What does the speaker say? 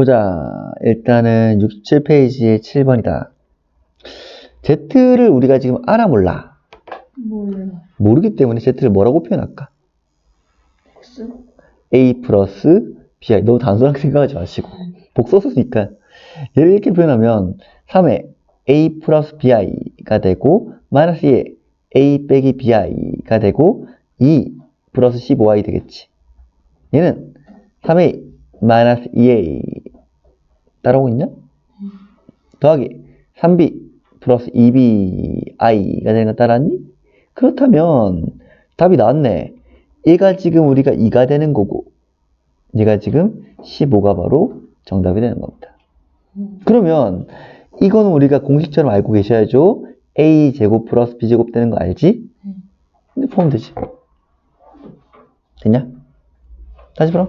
보자. 일단은 67페이지의 7번이다. Z를 우리가 지금 알아 몰라. 몰라. 모르기 때문에 Z를 뭐라고 표현할까? X? A 플러스 BI. 너무 단순하게 생각하지 마시고. 복소수니까. 얘를 이렇게 표현하면 3에 A 플러스 BI가 되고, 마이너스 2에 A 빼기 BI가 되고, 2 플러스 15i 되겠지. 얘는 3A 마이너스 2A 따라오고 있냐? 더하기 3B 플러스 2BI가 되는 거 따라왔니? 그렇다면 답이 나왔네. 얘가 지금 우리가 2가 되는 거고, 얘가 지금 15가 바로 정답이 되는 겁니다. 음. 그러면 이거는 우리가 공식처럼 알고 계셔야죠. A 제곱 플러스 B 제곱 되는 거 알지? 음. 근데 풀면 되지. 됐냐? 다시 풀어.